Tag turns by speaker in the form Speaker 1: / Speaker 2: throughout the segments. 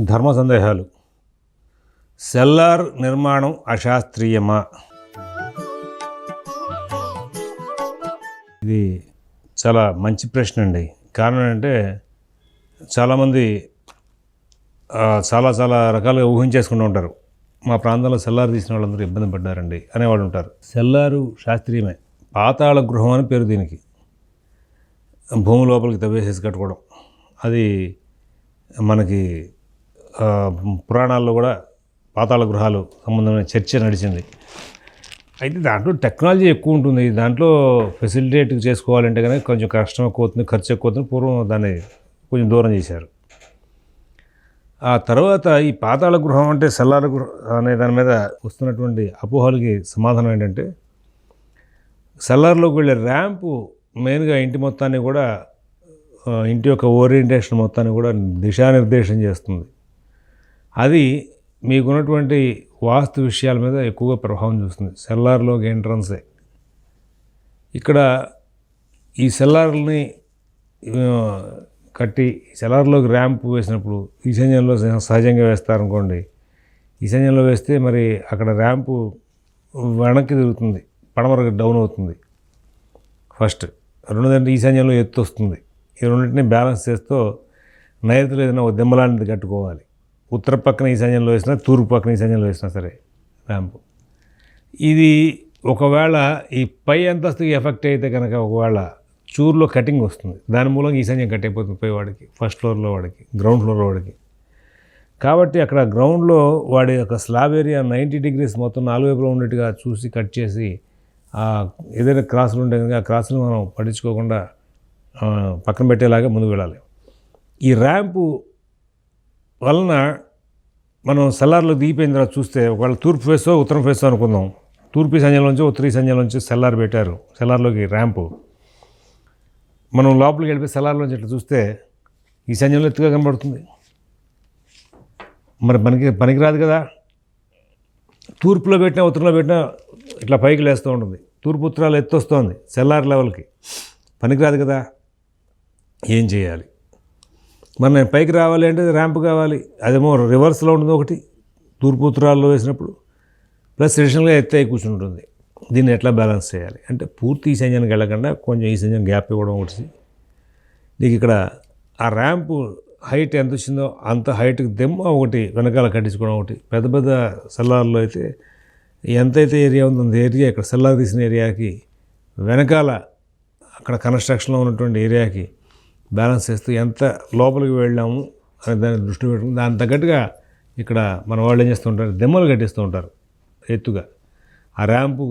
Speaker 1: ధర్మ సందేహాలు. సెల్లార్ నిర్మాణం అశాస్త్రీయమా? ఇది చాలా మంచి ప్రశ్న అండి. కారణం ఏంటంటే చాలామంది చాలా చాలా రకాలుగా ఊహించేసుకుంటూ ఉంటారు. మా ప్రాంతంలో సెల్లార్ తీసిన వాళ్ళందరూ ఇబ్బంది పడ్డారండి అనేవాళ్ళు ఉంటారు. సెల్లారు శాస్త్రీయమే. పాతాళ గృహం అని పేరు దీనికి. భూమి లోపలికి తవ్వేసేసి కట్టుకోవడం. అది మనకి పురాణాల్లో కూడా పాతాళ గృహాలు సంబంధమైన చర్చ నడిచింది. అయితే దాంట్లో టెక్నాలజీ ఎక్కువ ఉంటుంది. దాంట్లో ఫెసిలిటేట్ చేసుకోవాలంటే కనుక కొంచెం కష్టం ఎక్కువ అవుతుంది ఖర్చు ఎక్కువ అవుతుంది. పూర్వం దాన్ని కొంచెం దూరం చేశారు. ఆ తర్వాత ఈ పాతాళ గృహం అంటే సెల్లార గృహం అనే దాని మీద వస్తున్నటువంటి అపోహలకి సమాధానం ఏంటంటే సెల్లార్లోకి వెళ్ళే ర్యాంపు మెయిన్గా ఇంటి మొత్తాన్ని కూడా ఇంటి యొక్క ఓరియంటేషన్ మొత్తాన్ని కూడా దిశానిర్దేశం చేస్తుంది. అది మీకున్నటువంటి వాస్తు విషయాల మీద ఎక్కువగా ప్రభావం చూస్తుంది. సెల్లార్లోకి ఎంట్రన్సే. ఇక్కడ ఈ సెల్లార్ని కట్టి సెల్లార్లోకి ర్యాంప్ వేసినప్పుడు ఈశాన్యంలో సహ- సహజంగా వేస్తారనుకోండి. ఈశాన్యంలో వేస్తే మరి అక్కడ ర్యాంపు వెనక్కి తిరుగుతుంది. పడమరకు డౌన్ అవుతుంది. ఫస్ట్ రెండోదంటే ఈశాన్యంలో ఎత్తు వస్తుంది. ఈ రెండింటిని బ్యాలెన్స్ చేస్తూ నైరుతులు ఏదైనా ఒక దెమ్మలాంటిది కట్టుకోవాలి. ఉత్తర పక్కన ఈశాన్యంలో వేసినా తూర్పు పక్కన ఈశాన్యంలో వేసినా సరే ర్యాంపు ఇది ఒకవేళ ఈ పై అంతస్తుకి ఎఫెక్ట్ అయితే కనుక ఒకవేళ చూర్లో కటింగ్ వస్తుంది. దాని మూలంగా ఈశాన్యం కట్ అయిపోతుంది పై వాడికి ఫస్ట్ ఫ్లోర్లో వాడికి గ్రౌండ్ ఫ్లోర్లో వాడికి. కాబట్టి అక్కడ గ్రౌండ్లో వాడి యొక్క స్లాబ్ ఏరియా నైంటీ డిగ్రీస్ మొత్తం నాలుగు వైపులో ఉన్నట్టుగా చూసి కట్ చేసి ఏదైనా క్రాసులు ఉంటే కనుక ఆ క్రాసులు మనం పట్టించుకోకుండా పక్కన పెట్టేలాగా ముందుకు వెళ్ళాలి. ఈ ర్యాంపు వలన మనం సెల్లార్లో దిగిపోయిన తర్వాత చూస్తే ఒకవేళ తూర్పు ఫేసో ఉత్తరం ఫేసో అనుకుందాం. తూర్పు సంధ్యలోంచి ఉత్తరీ సంధ్యలోంచి సెల్లార్ పెట్టారు. సెల్లార్లోకి ర్యాంపు. మనం లోపలికి వెళ్ళిపోయి సెల్లార్లోంచి ఇట్లా చూస్తే ఈ సంధ్యంలో ఎత్తుగా కనబడుతుంది. మరి మనకి పనికిరాదు కదా. తూర్పులో పెట్టినా ఉత్తరంలో పెట్టినా ఇట్లా పైకి లేస్తూ ఉంటుంది. తూర్పు ఉత్తరాలు ఎత్తు వస్తుంది సెల్లార్ లెవెల్కి. పనికిరాదు కదా. ఏం చేయాలి? మరి నేను పైకి రావాలి అంటే ర్యాంప్ కావాలి. అదేమో రివర్స్లో ఉంటుంది ఒకటి తూర్పు ఉత్తరాల్లో వేసినప్పుడు. ప్లస్ ట్రెడిషనల్గా ఎత్తే కూర్చుంటుంది. దీన్ని ఎట్లా బ్యాలెన్స్ చేయాలి? అంటే పూర్తి ఈ సంజానికి వెళ్ళకుండా కొంచెం ఈ సంజానికి గ్యాప్ ఇవ్వడం ఒకటి నీకు ఇక్కడ ఆ ర్యాంపు హైట్ ఎంత వచ్చిందో అంత హైట్కి దెమ్మ ఒకటి వెనకాల కట్టించుకోవడం ఒకటి. పెద్ద పెద్ద సెల్లార్లో అయితే ఎంతైతే ఏరియా ఉందో అంత ఏరియా ఇక్కడ సెల్లార్ తీసిన ఏరియాకి వెనకాల అక్కడ కన్స్ట్రక్షన్లో ఉన్నటువంటి ఏరియాకి బ్యాలెన్స్ చేస్తూ ఎంత లోపలికి వెళ్ళాము అనే దాన్ని దృష్టి పెట్టుకుని దాని తగ్గట్టుగా ఇక్కడ మన వాళ్ళు ఏం చేస్తూ ఉంటారు? దెమ్మలు కట్టిస్తూ ఉంటారు ఎత్తుగా. ఆ ర్యాంపు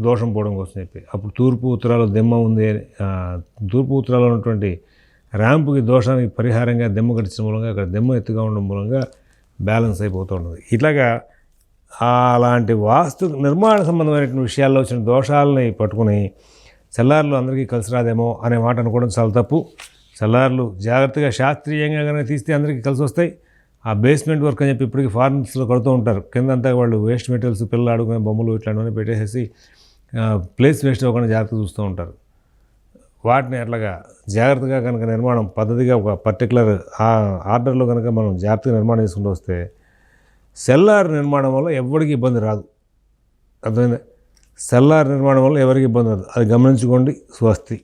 Speaker 1: దోషం పోవడం కోసం చెప్పి. అప్పుడు తూర్పు ఉత్తరాలు దెమ్మ ఉంది అని, తూర్పు ఉత్తరాలు ఉన్నటువంటి ర్యాంపుకి దోషానికి పరిహారంగా దెమ్మ కట్టించడం మూలంగా అక్కడ దెమ్మ ఎత్తుగా ఉండడం మూలంగా బ్యాలెన్స్ అయిపోతూ ఉంటుంది ఇట్లాగా అలాంటి వాస్తు నిర్మాణ సంబంధమైనటువంటి విషయాల్లో వచ్చిన దోషాలని పట్టుకుని సెల్లార్లు అందరికీ కలిసి రాదేమో అనే మాట అనుకోవడం చాలా తప్పు. సెల్లార్లు జాగ్రత్తగా శాస్త్రీయంగా కనుక తీస్తే అందరికీ కలిసి వస్తాయి. ఆ బేస్మెంట్ వర్క్ అని చెప్పి ఇప్పటికీ ఫారెన్స్లో కడుతూ ఉంటారు. కింద అంతా వాళ్ళు వేస్ట్ మెటీరియల్స్ పిల్లలు ఆడుకునే బొమ్మలు ఇట్లాంటివన్నీ పెట్టేసేసి ప్లేస్ వేస్ట్ అవ్వకుండా జాగ్రత్తగా చూస్తూ ఉంటారు. వాటిని అట్లాగా జాగ్రత్తగా కనుక నిర్మాణం పద్ధతిగా ఒక పర్టికులర్ ఆర్డర్లో కనుక మనం జాగ్రత్తగా నిర్మాణం చేసుకుంటూ వస్తే సెల్లార్ నిర్మాణం వల్ల ఎవరికి ఇబ్బంది రాదు. అర్థమైందా? సెల్లార్ నిర్మాణం వల్ల ఎవరికి ఇబ్బంది రాదు. అది గమనించుకోండి. స్వస్తి.